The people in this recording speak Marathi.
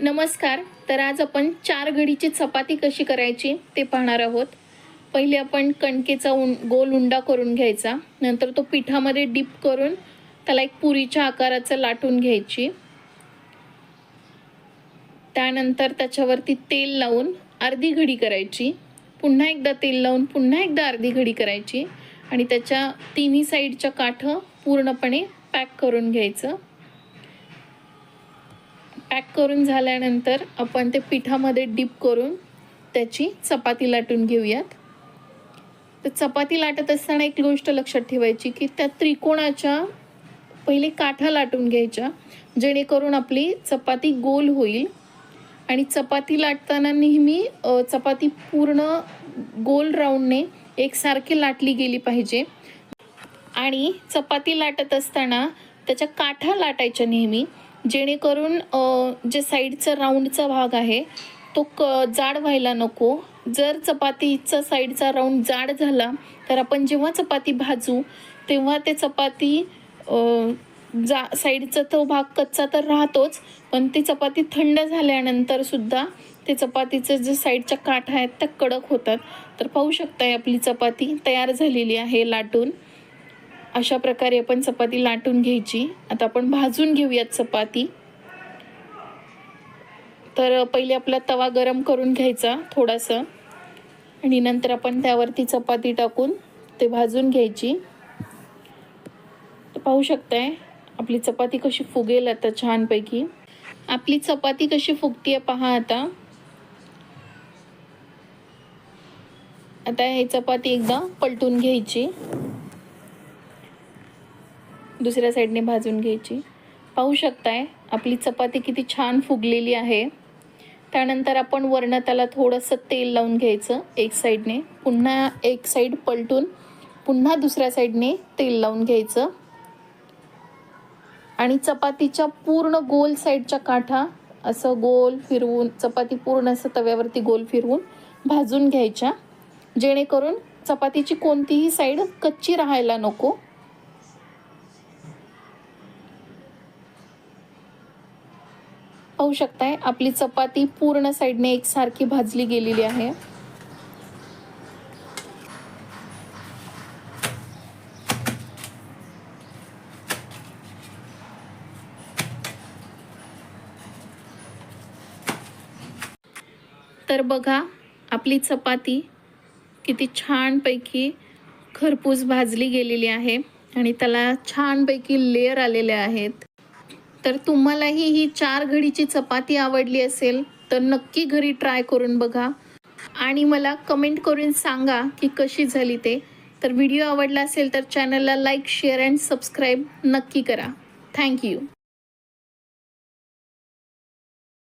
नमस्कार. तर आज आपण चार घडीची चपाती कशी करायची ते पाहणार आहोत. पहिले आपण कणकेचा उं गोल उंडा करून घ्यायचा. नंतर तो पिठामध्ये डीप करून त्याला एक पुरीच्या आकाराचं लाटून घ्यायची. त्यानंतर त्याच्यावरती तेल लावून अर्धी घडी करायची. पुन्हा एकदा तेल लावून पुन्हा एकदा अर्धी घडी करायची. आणि त्याच्या तिन्ही साईडच्या काठं पूर्णपणे पॅक करून घ्यायचं. पॅक करून झाल्यानंतर आपण ते पिठामध्ये डीप करून त्याची चपाती लाटून घेऊयात. तर चपाती लाटत असताना एक गोष्ट लक्षात ठेवायची की त्या त्रिकोणाच्या पहिले काठा लाटून घ्यायच्या जेणेकरून आपली चपाती गोल होईल. आणि चपाती लाटताना नेहमी चपाती पूर्ण गोल राऊंडने एकसारखी लाटली गेली पाहिजे. आणि चपाती लाटत असताना त्याच्या काठा लाटायच्या नेहमी. जेणेकरून जे साईडचा राऊंडचा भाग आहे तो क जाड व्हायला नको. जर चपातीचा साईडचा राऊंड जाड झाला तर आपण जेव्हा चपाती भाजू तेव्हा ते चपाती जा साईडचा तो भाग कच्चा तर राहतोच पण ती चपाती थंड झाल्यानंतरसुद्धा ते चपातीचे जे साईडच्या काठा आहेत त्या कडक होतात. तर पाहू शकताय आपली चपाती तयार झालेली आहे लाटून. अशा प्रकारे आपण चपाती लाटून घ्यायची. आता आपण भाजून घेऊयात चपाती. तर पहिले आपला तवा गरम करून घ्यायचा थोडासा. आणि नंतर आपण त्यावरती चपाती टाकून ते भाजून घ्यायची. तर पाहू शकताय आपली चपाती कशी फुगेल आता छानपैकी. आपली चपाती कशी फुगतीये पहा आता. आता हे चपाती एकदा पलटून घ्यायची. दुसऱ्या साईडने भाजून घ्यायची. पाहू शकताय आपली चपाती किती छान फुगलेली आहे. त्यानंतर आपण वरण त्याला थोडंसं तेल लावून घ्यायचं एक साईडने. पुन्हा एक साईड पलटून पुन्हा दुसऱ्या साईडने तेल लावून घ्यायचं. आणि चपातीच्या पूर्ण गोल साईडच्या काठा असं गोल फिरवून चपाती पूर्ण असं तव्यावरती गोल फिरवून भाजून घ्यायच्या. जेणेकरून चपातीची कोणतीही साईड कच्ची राहायला नको. पाहू शकताय. आपली चपाती पूर्ण साईडने एकसारखी भाजली गेलेली आहे. तर बघा आपली चपाती किती छानपैकी खरपूस भाजली गेलेली आहे आणि त्याला छानपैकी लेअर आलेले आहेत. तर तुम्हालाही ही चार घडीची चपाती आवडली असेल तर नक्की घरी ट्राय करून बघा. आणि मला कमेंट करून सांगा की कशी झाली ते. तर व्हिडिओ आवडला असेल तर चॅनलला लाईक शेअर अँड सबस्क्राईब नक्की करा. थँक्यू